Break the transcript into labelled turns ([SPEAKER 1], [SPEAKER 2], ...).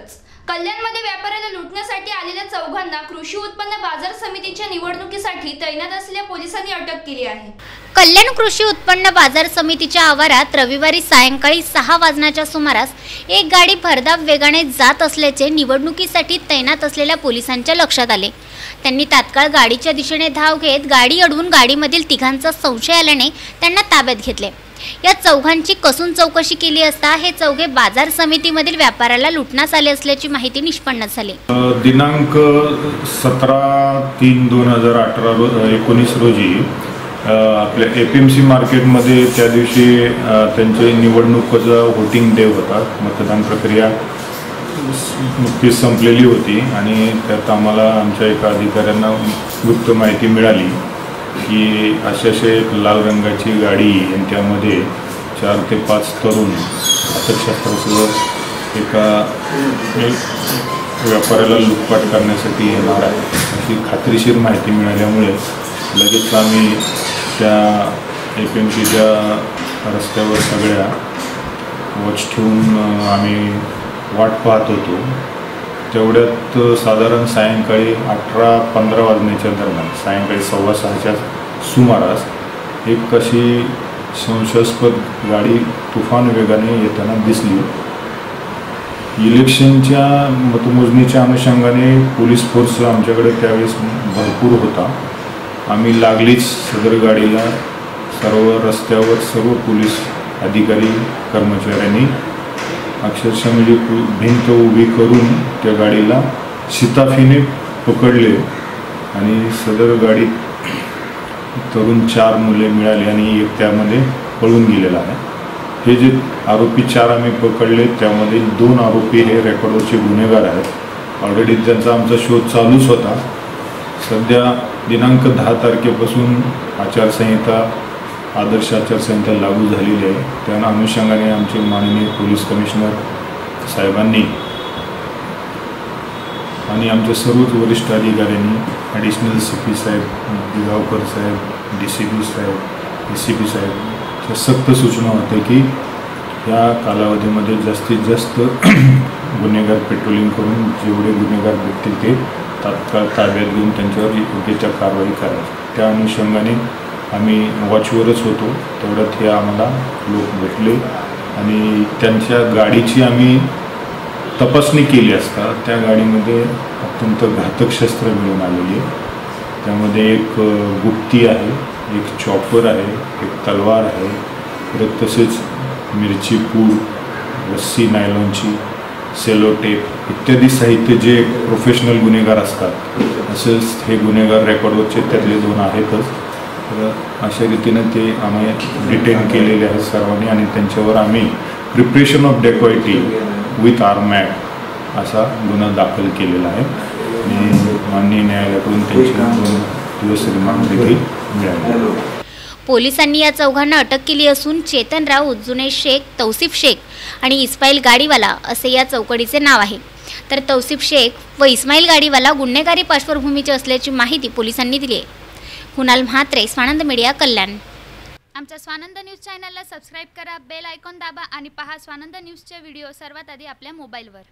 [SPEAKER 1] तर कल्याणमध्ये व्यापाऱ्याला लुटण्यासाठी आलेल्या चौघांना कृषी उत्पन्न बाजार समितीच्या निवडणुकीसाठी तैनात असलेल्या पोलिसांनी अटक केली आहे.
[SPEAKER 2] कल्याण कृषी उत्पन्न बाजार समितीच्या आवारात रविवारी सायंकाळी सहा वाजण्याच्या सुमारास एक गाडी भरधाव वेगाने जात असल्याचे निवडणुकीसाठी तैनात असलेल्या पोलिसांच्या लक्षात आले. त्यांनी तात्काळ गाडीच्या दिशेने धाव घेत गाडी अडवून गाडीमधील तिघांचा संशय आल्याने त्यांना ताब्यात घेतले. या चौघांची कसून चौकशी केली असता हे चौघे बाजार समितीमधील व्यापाऱ्याला लुटण्यास आले असल्याची माहिती निष्पन्न झाली.
[SPEAKER 3] दिनांक सतरा तीन दोन हजार अठरा रो एकोणीस रोजी आपल्या ए पी एम सी मार्केटमध्ये त्या दिवशी त्यांचे निवडणुकीचा व्होटिंग डे होता मतदान प्रक्रिया. नुकतीच संपलेली होती आणि त्यात आम्हाला आमच्या एका अधिकाऱ्यांना गुप्त माहिती मिळाली की असे असे एक लाल रंगाची गाडी आणि त्यामध्ये चार ते पाच तरुण अर्थशास्त्रासोबत एका व्यापाऱ्याला लुटपाट करण्यासाठी येणार आहे अशी खात्रीशीर माहिती मिळाल्यामुळे लगेच आम्ही त्या ए पी एम सीच्या रस्त्यावर सगळ्या वॉच ठेवून आम्ही वाट पाहत होतो. तेवढ्यात साधारण सायंकाळी अठरा पंधरा वाजण्याच्या दरम्यान सायंकाळी सव्वा सहाच्या सुमारास एक अशी संशयास्पद गाडी तुफान वेगाने येताना दिसली. इलेक्शनच्या मतमोजणीच्या अनुषंगाने पोलीस फोर्स आमच्याकडे त्यावेळेस भरपूर होता. आम्ही लागलीच सदर गाडीला सर्व रस्त्यावर सर्व पोलीस अधिकारी कर्मचाऱ्यांनी अक्षरशः म्हणजे भिंत उभी करून त्या गाडीला शिताफीने पकडले. आणि सदर गाडीत तरुण चार मुले मिळाली आणि एक त्यामध्ये पळून गेलेला आहे. हे जे आरोपी चार आम्ही पकडले त्यामध्ये दोन आरोपी हे रेकॉर्डवरचे गुन्हेगार आहेत. ऑलरेडी त्यांचा आमचा शोध चालूच होता. सध्या दिनांक दहा तारखेपासून आचारसंहिता आदर्श आचारसंहिता लागू झालेली आहे. त्या अनुषंगाने आमचे माननीय पोलीस कमिशनर साहेबांनी आणि आमच्या सर्वच वरिष्ठ अधिकाऱ्यांनी ॲडिशनल सी पी साहेब दिगावकर साहेब डी सी पी साहेब ए सी पी साहेब या सक्त सूचना होत्या की या कालावधीमध्ये जास्तीत जास्त गुन्हेगार पेट्रोलिंग करून जेवढे गुन्हेगार भेटतील ते तात्काळ ताब्यात घेऊन त्यांच्यावर योग्य त्या कारवाई करायची त्या अनुषंगाने आम्ही वॉचवरच होतो. तेवढ्यात हे आम्हाला लोक भेटले. आणि त्यांच्या गाडीची आम्ही तपासणी केली असता त्या गाडीमध्ये अत्यंत घातक शस्त्र मिळून आलेली आहे. त्यामध्ये एक गुप्ती आहे एक चॉपर आहे एक तलवार आहे परत तसेच मिरची पूड रस्सी नायलॉनची सेलो टेप इत्यादी साहित्य जे प्रोफेशनल गुन्हेगार असतात. असेच हे गुन्हेगार रेकॉर्डवरचे त्यातले दोन आहेतच. तर अशा रीतीनं ते आम्ही डिटेन केलेले आहेत सर्वांनी आणि त्यांच्यावर आम्ही preparation of dacoity with armed असा गुन्हा दाखल केलेला आहे. आणि माननीय न्यायालयाकडून त्यांची दोन दिवस रिमांड देखील मिळाली.
[SPEAKER 2] पोलिसांनी या चौघांना अटक केली असून चेतन राऊत जुने शेख तौसिफ शेख आणि इस्माईल गाडीवाला असे या चौकडीचे नाव आहे. तर तौसिफ शेख व इस्माईल गाडीवाला गुन्हेगारी पार्श्वभूमीचे असल्याची माहिती पोलिसांनी दिली आहे. कुणाल म्हात्रे स्वानंद मीडिया कल्याण.
[SPEAKER 4] आमच्या स्वानंद न्यूज चॅनलला सबस्क्राईब करा बेल आयकॉन दाबा आणि पहा स्वानंद न्यूजचे व्हिडिओ सर्वात आधी आपल्या मोबाईलवर.